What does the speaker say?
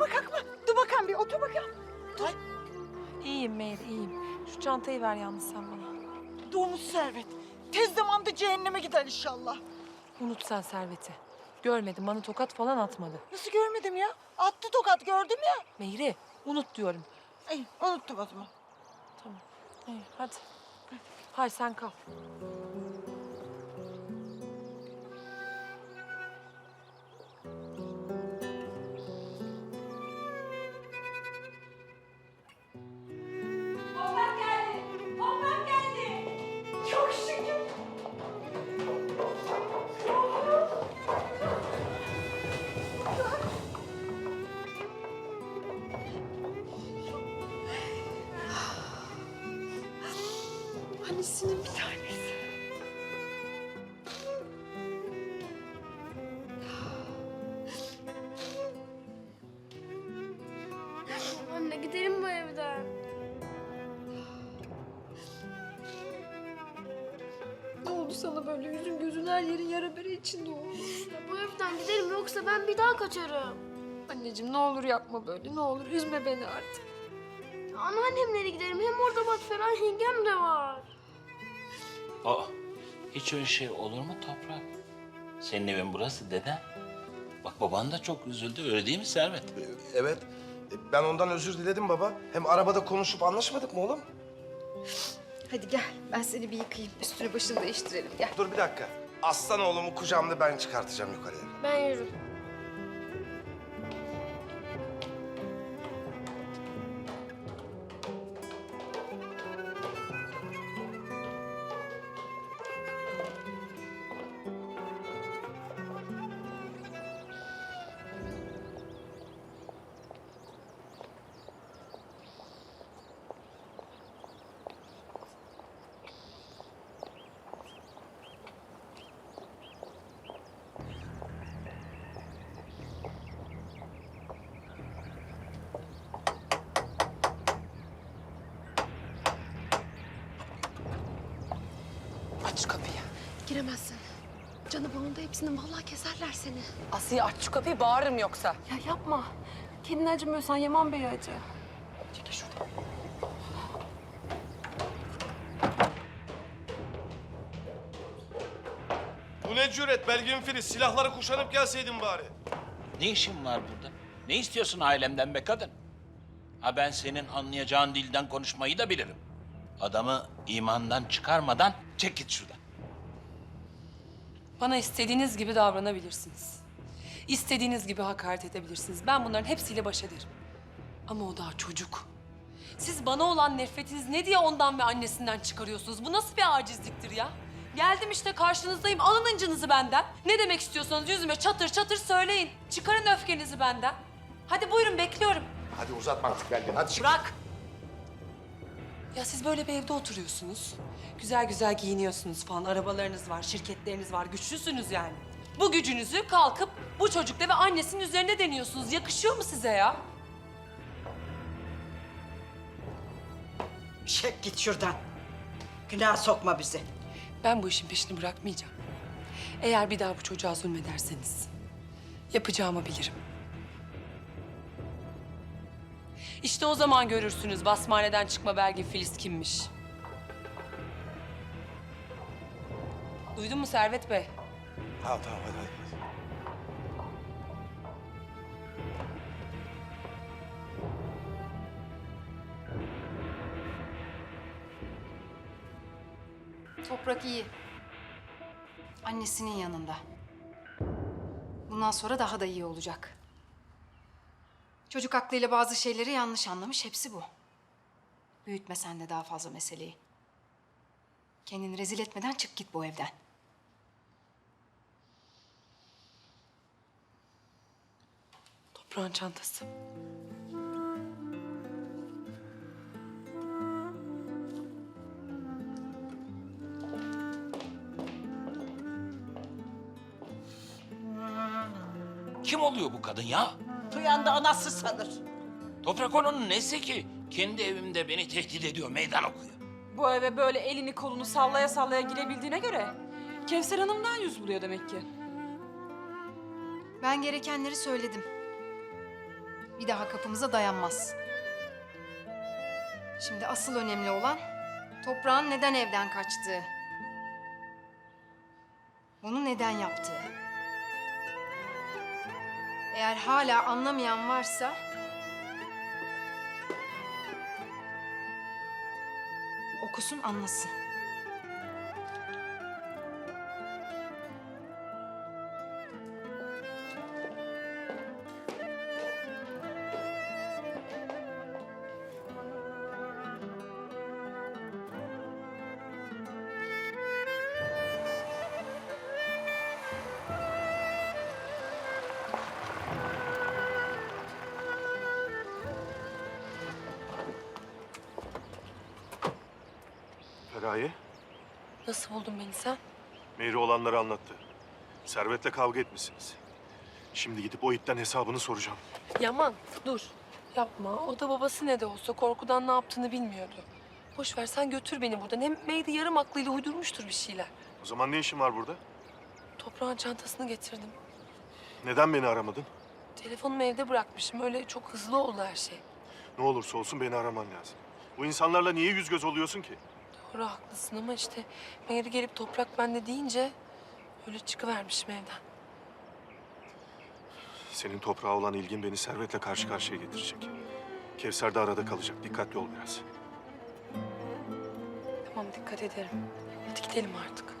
kalkma kalkma. Dur bakalım bir otur bakalım. Dur. İyiyim Meyri, iyiyim. Şu çantayı ver yalnız sen bana. Doğmuş servet. Tez zamanda cehenneme gider inşallah. Unut sen serveti. Görmedim, bana tokat falan atmadı. Nasıl görmedim ya? Attı tokat gördüm ya. Meyri, unut diyorum. İyi unuttum o zaman. Tamam. İyi, hadi. Hay sen kal. Annesinin bir tanesi. Anne gidelim bu evden. Ne oldu sana böyle yüzün gözün her yerin yara bere içinde oldu. Ya bu evden gidelim yoksa ben bir daha kaçarım. Anneciğim ne olur yapma böyle ne olur üzme beni artık. Anneannemlere gidelim. Hem orada bak Ferhan yengem de var. Aa, hiç öyle şey olur mu Toprak? Senin evin burası dede. Bak baban da çok üzüldü öyle değil mi Servet? Evet. E, Ben ondan özür diledim baba. Hem arabada konuşup anlaşmadık mı oğlum? Hadi gel ben seni bir yıkayayım üstünü başını değiştirelim gel. Dur bir dakika. Aslan oğlumu kucağımda ben çıkartacağım yukarıya. Ben yürürüm. Aç şu kapıyı. Giremezsin. Canı bağında hepsini vallahi keserler seni. Asiye aç şu kapıyı, bağırırım yoksa. Ya yapma. Kendine acımıyorsan Yaman Bey'e acı. Çekil şuradan. Bu ne cüret Belgin Filiz? Silahları kuşanıp gelseydin bari. Ne işin var burada? Ne istiyorsun ailemden be kadın? Ha ben senin anlayacağın dilden konuşmayı da bilirim. Adamı imandan çıkarmadan çek git şuradan. Bana istediğiniz gibi davranabilirsiniz. İstediğiniz gibi hakaret edebilirsiniz. Ben bunların hepsiyle baş ederim. Ama o daha çocuk. Siz bana olan nefretiniz ne diye ondan ve annesinden çıkarıyorsunuz? Bu nasıl bir acizliktir ya? Geldim işte karşınızdayım. Alın incinizi benden. Ne demek istiyorsanız yüzüme çatır çatır söyleyin. Çıkarın öfkenizi benden. Hadi buyurun bekliyorum. Hadi uzatma artık Belgin. Hadi çık. Bırak. Ya siz böyle bir evde oturuyorsunuz. Güzel güzel giyiniyorsunuz falan. Arabalarınız var, şirketleriniz var. Güçlüsünüz yani. Bu gücünüzü kalkıp bu çocukla ve annesinin üzerine deniyorsunuz. Yakışıyor mu size ya? Çek git şuradan. Günah sokma bizi. Ben bu işin peşini bırakmayacağım. Eğer bir daha bu çocuğa zulmederseniz yapacağımı bilirim. İşte o zaman görürsünüz basmaneden çıkma belge Filiz kimmiş. Duydun mu Servet Bey? Tamam tamam hadi hadi. Toprak iyi. Annesinin yanında. Bundan sonra daha da iyi olacak. Çocuk aklıyla bazı şeyleri yanlış anlamış, hepsi bu. Büyütme sen de daha fazla meseleyi. Kendini rezil etmeden çık git bu evden. Toprağın çantası. Kim oluyor bu kadın ya? Duyan da anası sanır. Toprak onun nesi ki? Kendi evimde beni tehdit ediyor, meydan okuyor. Bu eve böyle elini kolunu sallaya sallaya girebildiğine göre Kevser Hanım'dan yüz buluyor demek ki. Ben gerekenleri söyledim. bir daha kapımıza dayanmaz. Şimdi asıl önemli olan toprağın neden evden kaçtığı. Bunu neden yaptığı. Eğer hala anlamayan varsa okusun anlasın. Feraye, Nasıl buldun beni sen? Mehri olanları anlattı. Servet'le kavga etmişsiniz. Şimdi gidip o itten hesabını soracağım. Yaman dur. Yapma. O da babası ne de olsa korkudan ne yaptığını bilmiyordu. Boş ver sen götür beni buradan. Hem Meyri yarım aklıyla uydurmuştur bir şeyler. O zaman ne işin var burada? Toprağın çantasını getirdim. Neden beni aramadın? Telefonumu evde bırakmışım. Öyle çok hızlı oldu her şey. Ne olursa olsun beni araman lazım. Bu insanlarla niye yüz göz oluyorsun ki? Doğru haklısın ama işte Meyri gelip toprak bende deyince öyle çıkıvermişim evden. Senin toprağa olan ilgin beni Servet'le karşı karşıya getirecek. Kevser de arada kalacak. Dikkatli ol biraz. Tamam dikkat ederim. Hadi gidelim artık.